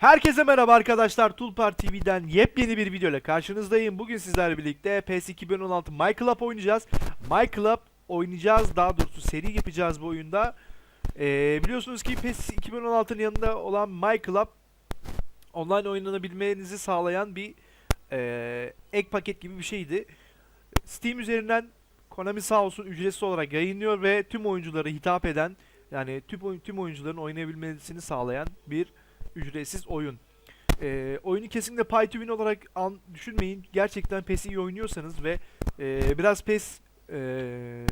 Herkese merhaba arkadaşlar. Tulpar TV'den yepyeni bir video ile karşınızdayım. Bugün sizlerle birlikte PES 2016 My Club oynayacağız. My Club oynayacağız. Daha doğrusu seri yapacağız bu oyunda. Ee, biliyorsunuz ki PES 2016'nın yanında olan My Club online oynanabilmenizi sağlayan bir ee, ek paket gibi bir şeydi. Steam üzerinden Konami sağ olsun ücretsiz olarak yayınlıyor ve tüm oyunculara hitap eden yani tüm, tüm oyuncuların oynayabilmesini sağlayan bir ücretsiz oyun. Ee, oyunu kesinlikle pay to win olarak an, düşünmeyin. Gerçekten PES iyi oynuyorsanız ve e, biraz PES e,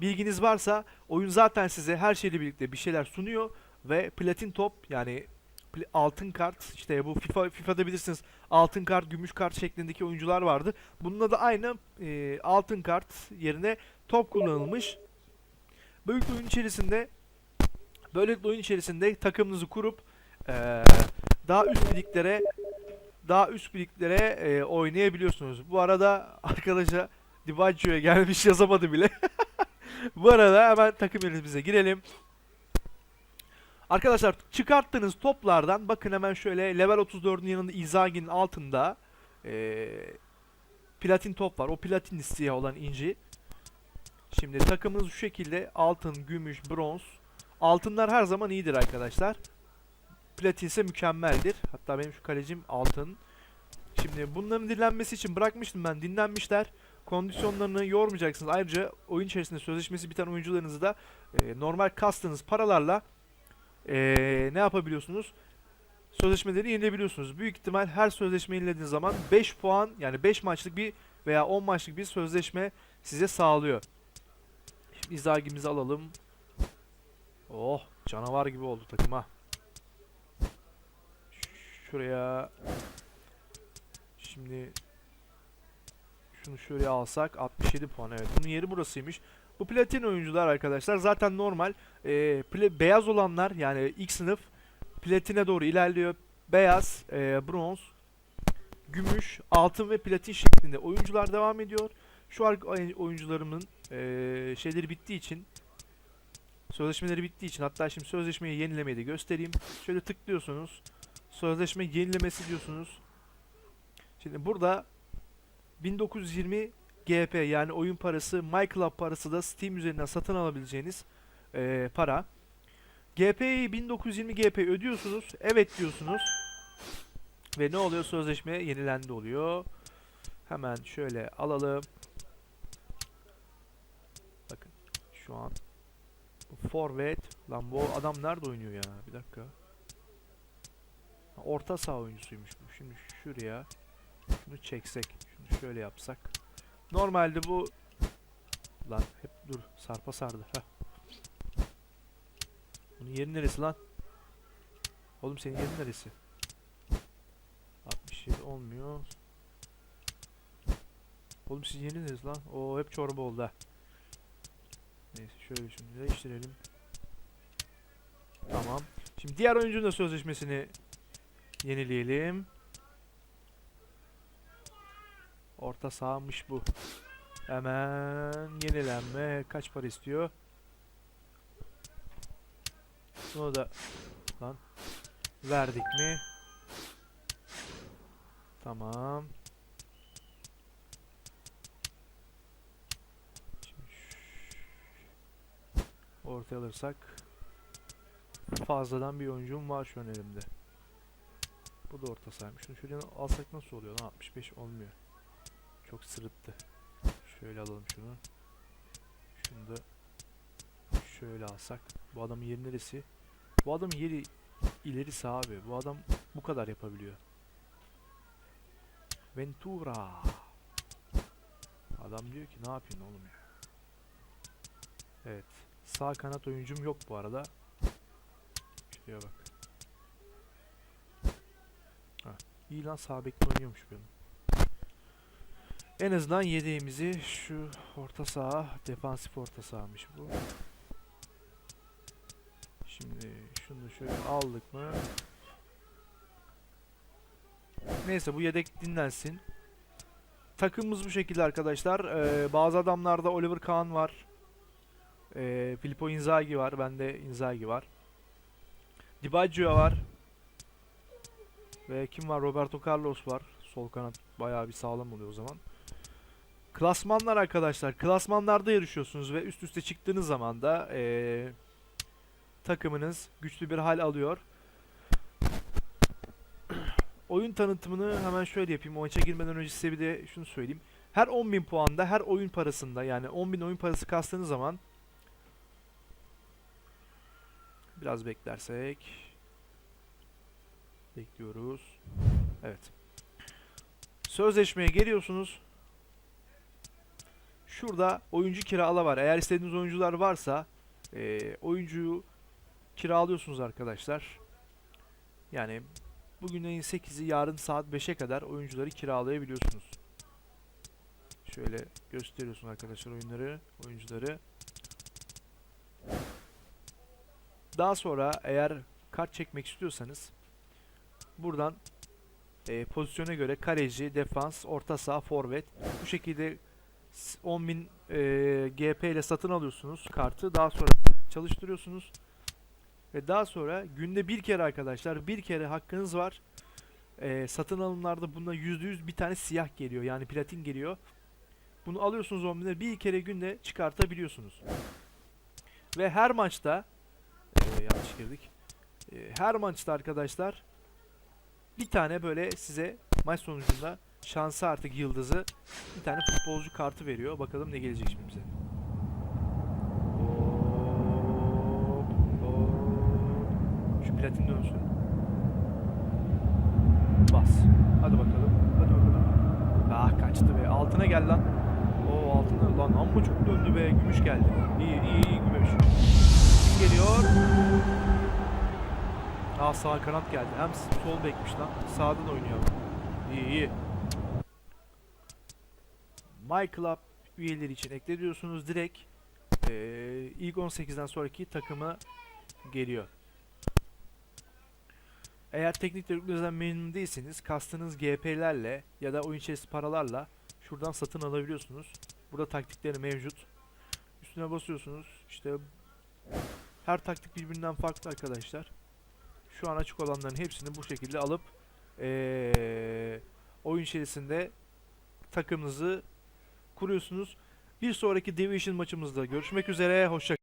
bilginiz varsa oyun zaten size her şeyle birlikte bir şeyler sunuyor ve platin top yani altın kart işte bu FIFA FIFA'da bilirsiniz altın kart, gümüş kart şeklindeki oyuncular vardı. Bununla da aynı e, altın kart yerine top kullanılmış. Böylelikle oyun içerisinde böylelikle oyun içerisinde takımınızı kurup eee, daha üst liglere daha üst liglere eee, oynayabiliyorsunuz. Bu arada arkadaşa Divaggio'ya gelmiş yazamadı bile. Bu arada hemen takım elimize girelim. Arkadaşlar çıkarttığınız toplardan bakın hemen şöyle level 34'ün yanında Inzaghi'nin altında eee, platin top var. O platin listeye olan inci. Şimdi takımımız şu şekilde altın, gümüş, bronz. Altınlar her zaman iyidir arkadaşlar. Platin ise mükemmeldir. Hatta benim şu kalecim altın. Şimdi bunların dinlenmesi için bırakmıştım ben. Dinlenmişler. Kondisyonlarını yormayacaksınız. Ayrıca oyun içerisinde sözleşmesi biten oyuncularınızı da e, normal kastığınız paralarla e, ne yapabiliyorsunuz? Sözleşmeleri yenilebiliyorsunuz. Büyük ihtimal her sözleşme yenilediğiniz zaman 5 puan yani 5 maçlık bir veya 10 maçlık bir sözleşme size sağlıyor. Şimdi izagimizi alalım. Oh canavar gibi oldu takım ha. Şuraya Şimdi şunu şuraya alsak 67 puan evet. Bunun yeri burasıymış. Bu platin oyuncular arkadaşlar zaten normal e, beyaz olanlar yani ilk sınıf platine doğru ilerliyor. Beyaz, e, bronz, gümüş, altın ve platin şeklinde oyuncular devam ediyor. Şu oy- oyuncularımın e, şeyleri bittiği için sözleşmeleri bittiği için hatta şimdi sözleşmeyi yenilemeyi de göstereyim. Şöyle tıklıyorsunuz. Sözleşme yenilemesi diyorsunuz. Şimdi burada 1920 GP yani oyun parası, MyClub parası da Steam üzerinden satın alabileceğiniz eee, para. GP'yi 1920 GP ödüyorsunuz. Evet diyorsunuz. Ve ne oluyor? Sözleşme yenilendi oluyor. Hemen şöyle alalım. Bakın şu an forvet lan bu adam nerede oynuyor ya? Bir dakika. Orta saha oyuncusuymuş bu. Şimdi şuraya şunu çeksek. Şunu şöyle yapsak. Normalde bu lan hep dur sarpa sardı. Heh. Bunun yeri neresi lan? Oğlum senin yerin neresi? 67 olmuyor. Oğlum siz yeni neresi lan? O hep çorba oldu ha. Neyse şöyle şunu değiştirelim. Tamam. Şimdi diğer oyuncunun da sözleşmesini yenileyelim. Orta sahamış bu. Hemen yenilenme. Kaç para istiyor? Bunu da lan verdik mi? Tamam. Ortaya alırsak fazladan bir oyuncum var şu an elimde. Bu da orta sahaymış. Şunu şöyle alsak nasıl oluyor lan? 65 olmuyor. Çok sırıttı. Şöyle alalım şunu. Şunu da şöyle alsak. Bu adamın yeri neresi? Bu adamın yeri ilerisi abi. Bu adam bu kadar yapabiliyor. Ventura. Adam diyor ki ne yapıyorsun oğlum ya. Evet. Sağ kanat oyuncum yok bu arada. Şuraya bak. Ha. İyi lan sağ bekte oynuyormuş benim. En azından yedeğimizi şu orta saha, defansif orta sahamış bu. Şimdi şunu şöyle aldık mı? Neyse bu yedek dinlensin. Takımımız bu şekilde arkadaşlar. Ee, bazı adamlarda Oliver Kahn var. Ee, Filippo Inzaghi var. Bende Inzaghi var. Di Baggio var. Ve kim var? Roberto Carlos var. Sol kanat bayağı bir sağlam oluyor o zaman. Klasmanlar arkadaşlar. Klasmanlarda yarışıyorsunuz ve üst üste çıktığınız zaman da eee, takımınız güçlü bir hal alıyor. Oyun tanıtımını hemen şöyle yapayım. O maça girmeden önce size bir de şunu söyleyeyim. Her 10.000 puanda her oyun parasında yani 10.000 oyun parası kastığınız zaman biraz beklersek bekliyoruz. Evet. Sözleşmeye geliyorsunuz. Şurada oyuncu kirala var. Eğer istediğiniz oyuncular varsa eee, oyuncuyu kiralıyorsunuz arkadaşlar. Yani bugün ayın 8'i yarın saat 5'e kadar oyuncuları kiralayabiliyorsunuz. Şöyle gösteriyorsun arkadaşlar oyunları, oyuncuları. Daha sonra eğer kart çekmek istiyorsanız buradan e, pozisyona göre kaleci, defans, orta saha, forvet bu şekilde s- 10.000 e, GP ile satın alıyorsunuz kartı. Daha sonra çalıştırıyorsunuz. Ve daha sonra günde bir kere arkadaşlar bir kere hakkınız var. E, satın alımlarda buna %100 bir tane siyah geliyor. Yani platin geliyor. Bunu alıyorsunuz 10 bine bir kere günde çıkartabiliyorsunuz. Ve her maçta e, yanlış girdik. E, her maçta arkadaşlar bir tane böyle size maç sonucunda şansı artık yıldızı bir tane futbolcu kartı veriyor. Bakalım ne gelecek şimdi bize. Şu platin dönsün. Bas. Hadi bakalım. Hadi bakalım. Ah kaçtı be. Altına gel lan. Oo altına lan amma çok döndü be. Gümüş geldi. İyi iyi iyi gümüş. Kim geliyor? Aa sağ kanat geldi. Hem sol bekmiş lan. Sağdan oynuyor. İyi iyi. My Club üyeleri için eklediyorsunuz direkt eee, ilk 18'den sonraki takıma geliyor. Eğer teknik direktörünüzden memnun değilseniz kastınız GP'lerle ya da oyun içerisi paralarla şuradan satın alabiliyorsunuz. Burada taktikleri mevcut. Üstüne basıyorsunuz. İşte her taktik birbirinden farklı arkadaşlar. Şu an açık olanların hepsini bu şekilde alıp eee, oyun içerisinde takımınızı kuruyorsunuz. Bir sonraki Division maçımızda görüşmek üzere. Hoşça